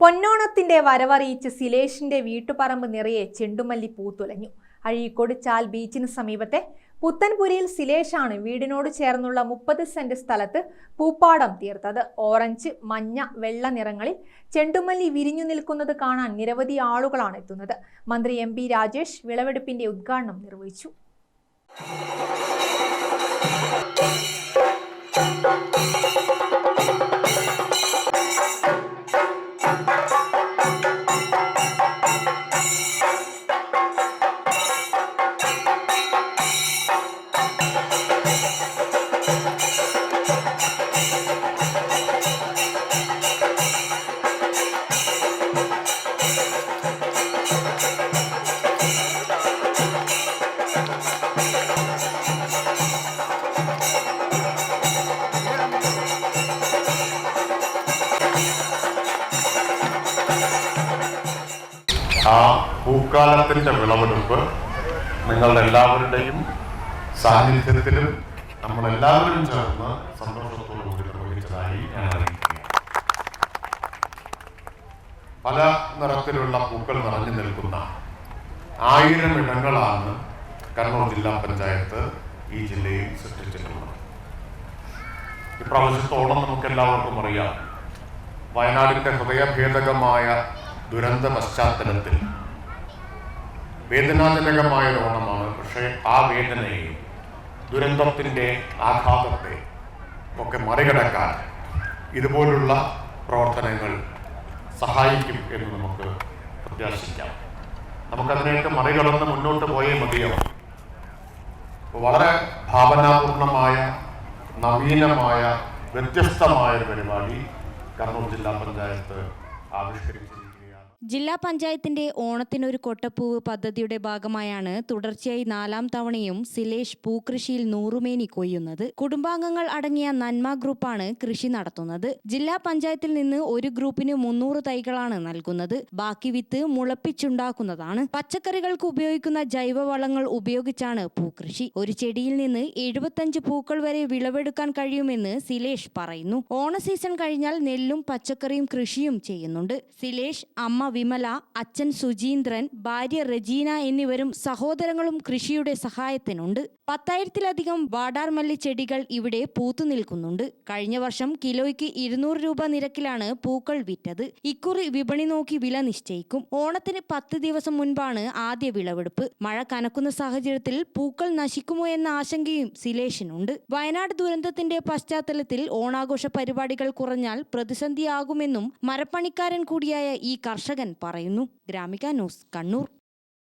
പൊന്നോണത്തിന്റെ വരവറിയിച്ച് സിലേഷിന്റെ വീട്ടുപറമ്പ് നിറയെ ചെണ്ടുമല്ലി പൂത്തുലഞ്ഞു അഴീക്കോട് ചാൽ ബീച്ചിന് സമീപത്തെ പുത്തൻപുരിയിൽ സിലേഷാണ് വീടിനോട് ചേർന്നുള്ള മുപ്പത് സെന്റ് സ്ഥലത്ത് പൂപ്പാടം തീർത്തത്. ഓറഞ്ച് മഞ്ഞ വെള്ള നിറങ്ങളിൽ ചെണ്ടുമല്ലി വിരിഞ്ഞു നിൽക്കുന്നത് കാണാൻ നിരവധി ആളുകളാണ് എത്തുന്നത്. മന്ത്രി എം രാജേഷ് വിളവെടുപ്പിന്റെ ഉദ്ഘാടനം നിർവഹിച്ചു. ആ പൂക്കാലത്തിന്റെ വിളവെടുപ്പ് നിങ്ങളുടെ എല്ലാവരുടെയും സാന്നിധ്യത്തിലും നമ്മളെല്ലാവരും ചേർന്ന് സന്തോഷത്തോടു കൂടി നിർവഹിച്ചതായി ഞാൻ പല നിറത്തിലുള്ള പൂക്കൾ നിറഞ്ഞു നിൽക്കുന്ന ആയിരം ഇടങ്ങളാണ് കണ്ണൂർ ജില്ലാ പഞ്ചായത്ത് ഈ ജില്ലയിൽ സൃഷ്ടിച്ചിട്ടുള്ളത്. ഇപ്രാവശ്യത്തോളം നമുക്ക് എല്ലാവർക്കും അറിയാം വയനാടിന്റെ ഹൃദയഭേദകമായ ദുരന്ത പശ്ചാത്തലത്തിൽ വേദനാജനകമായ ഓണമാണ്. പക്ഷേ ആ വേദനയെ ദുരന്തത്തിന്റെ ആഘാതത്തെ ഒക്കെ മറികടക്കാൻ ഇതുപോലുള്ള പ്രവർത്തനങ്ങൾ സഹായിക്കും എന്ന് നമുക്ക് പ്രത്യാശിക്കാം. നമുക്കതിനെയൊക്കെ മറികടന്ന് മുന്നോട്ട് പോയേ മതിയാവും. വളരെ ഭാവനാപൂർണമായ നവീനമായ വ്യത്യസ്തമായ ഒരു പരിപാടി കണ്ണൂർ ജില്ലാ പഞ്ചായത്ത് ആവിഷ്കരിച്ചിരിക്കുകയാണ് ജില്ലാ പഞ്ചായത്തിന്റെ ഓണത്തിനൊരു കൊട്ടപ്പൂവ് പദ്ധതിയുടെ ഭാഗമായാണ് തുടർച്ചയായി നാലാം തവണയും സിലേഷ് പൂക്കൃഷിയിൽ നൂറുമേനി കൊയ്യുന്നത്. കുടുംബാംഗങ്ങൾ അടങ്ങിയ നന്മ ഗ്രൂപ്പാണ് കൃഷി നടത്തുന്നത്. ജില്ലാ പഞ്ചായത്തിൽ നിന്ന് ഒരു ഗ്രൂപ്പിന് മുന്നൂറ് തൈകളാണ് നൽകുന്നത്. ബാക്കി വിത്ത് മുളപ്പിച്ചുണ്ടാക്കുന്നതാണ്. പച്ചക്കറികൾക്ക് ഉപയോഗിക്കുന്ന ജൈവവളങ്ങൾ ഉപയോഗിച്ചാണ് പൂക്കൃഷി. ഒരു ചെടിയിൽ നിന്ന് എഴുപത്തഞ്ച് പൂക്കൾ വരെ വിളവെടുക്കാൻ കഴിയുമെന്ന് സിലേഷ് പറയുന്നു. ഓണ സീസൺ കഴിഞ്ഞാൽ നെല്ലും പച്ചക്കറിയും കൃഷിയും ചെയ്യുന്നുണ്ട്. സിലേഷ് അമ്മ വിമല അച്ഛൻ സുജീന്ദ്രൻ ഭാര്യ റജീന എന്നിവരും സഹോദരങ്ങളും കൃഷിയുടെ സഹായത്തിനുണ്ട്. പത്തായിരത്തിലധികം വാടാർമല്ലി ചെടികൾ ഇവിടെ പൂത്തു നിൽക്കുന്നുണ്ട്. കഴിഞ്ഞ വർഷം കിലോയ്ക്ക് ഇരുന്നൂറ് രൂപ നിരക്കിലാണ് പൂക്കൾ വിറ്റത്. ഇക്കുറി വിപണി നോക്കി വില നിശ്ചയിക്കും. ഓണത്തിന് പത്ത് ദിവസം മുൻപാണ് ആദ്യ വിളവെടുപ്പ്. മഴ കനക്കുന്ന സാഹചര്യത്തിൽ പൂക്കൾ നശിക്കുമോ എന്ന ആശങ്കയും സിലേഷിനുണ്ട്. വയനാട് ദുരന്തത്തിന്റെ പശ്ചാത്തലത്തിൽ ഓണാഘോഷ പരിപാടികൾ കുറഞ്ഞാൽ പ്രതിസന്ധിയാകുമെന്നും മരപ്പണിക്കാരൻ കൂടിയായ ഈ കർഷകൻ പറയുന്നു. ഗ്രാമിക ന്യൂസ് കണ്ണൂർ.